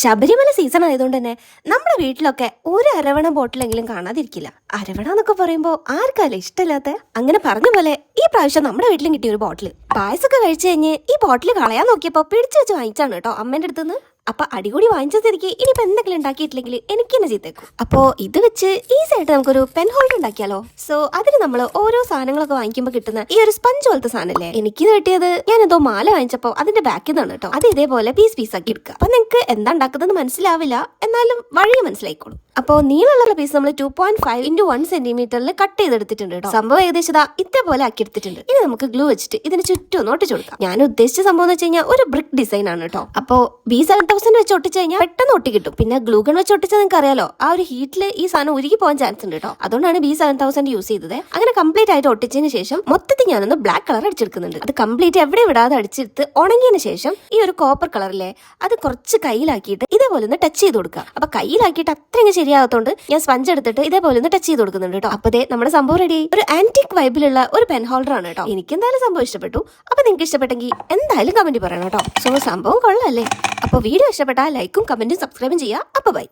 Sabarimala season ആയതുകൊണ്ട് തന്നെ നമ്മുടെ വീട്ടിലൊക്കെ ഒരു അരവണ ബോട്ടിലെങ്കിലും കാണാതിരിക്കില്ല. അരവണ എന്നൊക്കെ പറയുമ്പോൾ ആർക്കല്ലേ ഇഷ്ടമില്ലാത്ത? അങ്ങനെ പറഞ്ഞ പോലെ ഈ പ്രാവശ്യം നമ്മുടെ വീട്ടിലും കിട്ടിയ ഒരു ബോട്ടിൽ പായസൊക്കെ കഴിച്ചു കഴിഞ്ഞ് ഈ ബോട്ടിൽ കളയാൻ നോക്കിയപ്പോൾ പിടിച്ചു വെച്ച് വാങ്ങിച്ചാണ് കേട്ടോ അമ്മേന്റെ അടുത്തുനിന്ന്. അപ്പൊ അടികൂടി വാങ്ങിച്ച സ്ഥിതിക്ക് ഇനിയിപ്പോ എന്തെങ്കിലും ഉണ്ടാക്കിയിട്ടില്ലെങ്കിൽ എനിക്ക് തന്നെ ചെയ്തേക്കും. അപ്പോ ഇത് വെച്ച് ഈസി ആയിട്ട് നമുക്കൊരു പെൻ ഹോൾഡർ ഉണ്ടാക്കിയാലോ? സോ അതിന് നമ്മൾ ഓരോ സാധനങ്ങളൊക്കെ വാങ്ങിക്കുമ്പോൾ കിട്ടുന്ന ഈ ഒരു സ്പഞ്ച് പോലത്തെ സാധനല്ലേ? എനിക്ക് കിട്ടിയത് ഞാൻ എന്തോ മാല വാങ്ങിച്ചപ്പോ അതിന്റെ ബാക്കിൽ നിന്നാണ് കേട്ടോ. അത് ഇതേപോലെ പീസ് പീസ് ആക്കി എടുക്കുക. അപ്പൊ നിങ്ങൾക്ക് എന്താ ഉണ്ടാക്കുന്നത് മനസ്സിലാവില്ല. എന്നാലും വഴി മനസ്സിലായിക്കോളും. അപ്പോൾ നീളമുള്ള പീസ് നമ്മൾ two point five into one സെന്റിമീറ്ററിൽ cut ചെയ്തെടുത്തിട്ടുണ്ട് കേട്ടോ. സംഭവം ഏകദേശം ഇതാ ഇതേപോലെ ആക്കി എടുത്തിട്ടുണ്ട് ഇനി നമുക്ക് ഗ്ലൂ വെച്ചിട്ട് ഇതിന് ചുറ്റും ഒന്ന് ഒട്ടിച്ചു കൊടുക്കാം. ഞാൻ ഉദ്ദേശിച്ച സംഭവം എന്ന് വെച്ച് കഴിഞ്ഞാൽ ഒരു ബ്രിക് ഡിസൈൻ ആണ് കേട്ടോ. അപ്പോൾ ബി സെവൻ തൗസൻഡ് വെച്ച് ഒട്ടിച്ച് കഴിഞ്ഞാൽ പെട്ടെന്ന് ഒട്ടി കിട്ടും. പിന്നെ ഗ്ലൂ ഗൺ വെച്ച് ഒട്ടിച്ചാൽ നിങ്ങൾക്ക് അറിയാലോ ആ ഒരു ഹീറ്റിൽ ഈ സാധനം ഉരുകി പോകാൻ ചാൻസ് ഉണ്ട് കേട്ടോ. അതുകൊണ്ടാണ് ബി സെവൻ തൗസൻഡ് യൂസ് ചെയ്തത്. അങ്ങനെ കംപ്ലീറ്റ് ആയിട്ട് ഒട്ടിച്ചതിന് ശേഷം മൊത്തത്തിൽ ഞാനൊന്ന് ബ്ലാക്ക് കളർ അടിച്ചെടുക്കുന്നുണ്ട്. അത് കംപ്ലീറ്റ് എവിടെ വിടാതെ അടിച്ചെടുത്ത് ഉണങ്ങിയതിന് ശേഷം ഒരു കോപ്പർ കളറിലെ അത് കുറച്ച് കയ്യിലാക്കിയിട്ട് ഇതേപോലെ ഒന്ന് ടച്ച് ചെയ്ത് കൊടുക്കുക. അപ്പൊ കയ്യിലാക്കിയിട്ട് അത്രയും ശരിയാകത്തോണ്ട് ഞാൻ സ്പഞ്ച് എടുത്തിട്ട് ഇതേപോലെ ഒന്ന് ടച്ച് ചെയ്ത് കൊടുക്കുന്നുണ്ട് കേട്ടോ അപ്പതേ നമ്മുടെ സംഭവം റെഡി ഒരു ആന്റിക് വൈബിലുള്ള ഒരു പെൻ ഹോൾഡർ ആണ് കേട്ടോ എനിക്ക് എന്തായാലും സംഭവം ഇഷ്ടപ്പെട്ടു. അപ്പൊ നിങ്ങൾക്ക് ഇഷ്ടപ്പെട്ടെങ്കിൽ എന്തായാലും കമന്റ് പറയണം കേട്ടോ സോ സംഭവം കൊള്ളല്ലേ അപ്പൊ വീഡിയോ ഇഷ്ടപ്പെട്ടാൽ ലൈക്കും കമന്റും സബ്സ്ക്രൈബും ചെയ്യുക. അപ്പൊ ബൈ